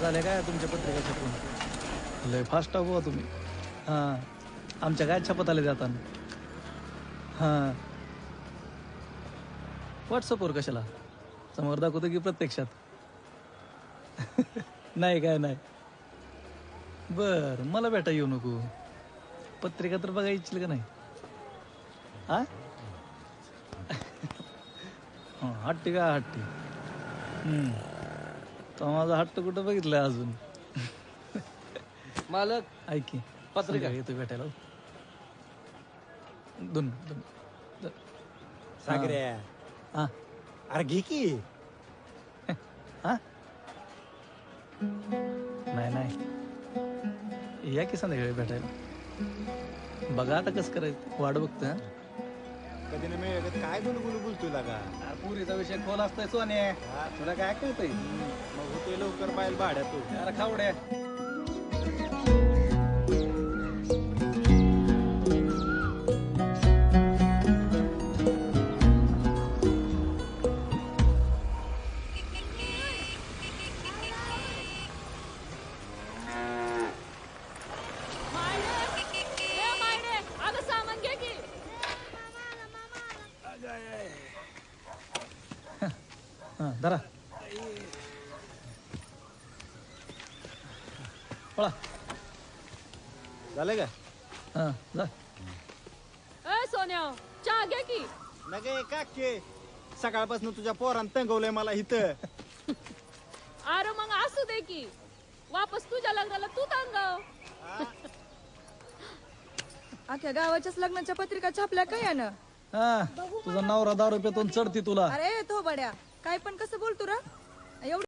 झाल्या काय तुमच्या पत्रिका छापून लय फास्ट आहो बुवा तुम्ही. हां. आमच्या काय छापत आले जाताना. हां. व्हॉट्सअपवर कशाला? समोर दाखवतो की प्रत्यक्षात. नाही काय नाही. बर मला भेटा येऊ नको. पत्रिका तर बघायची का नाही? हा हट्टी का हट्टी? हम्म. तो माझा हट्ट कुठं बघितलाय अजून? मालक ऐकी पत्रिका. येतो भेटायला दोन दोन दोन. सागऱ्या. हा? अरे घे की. हा? नाही नाही. या की संध्याकाळी भेटायला? बघा आता कसं करायचं. वाट बघतोय हा? कधी ना काय गुलू गुलू बोलतोय लागा. पुरीचा विषय खोल असतोय सोने. तुला काय कळतंय मग होतोय लवकर बाहेर भाड्या तू अरे खावड्या. हा धरा पळा झालं का हा जा ए सोन्या चहा घे की नगे काके सकाळपासून तुझ्या पोरानं तंगवलंय मला इथं अरे मग असू दे की वापस तुझ्या लग्नाला तू तांगव अख्ख्या गावाच्याच लग्नाच्या पत्रिका छापल्या काय यानं हा तुझा नवरा दारू पेतून चढती तुला अरे तो बड्या काय पण कसं बोलतो रा? एवढं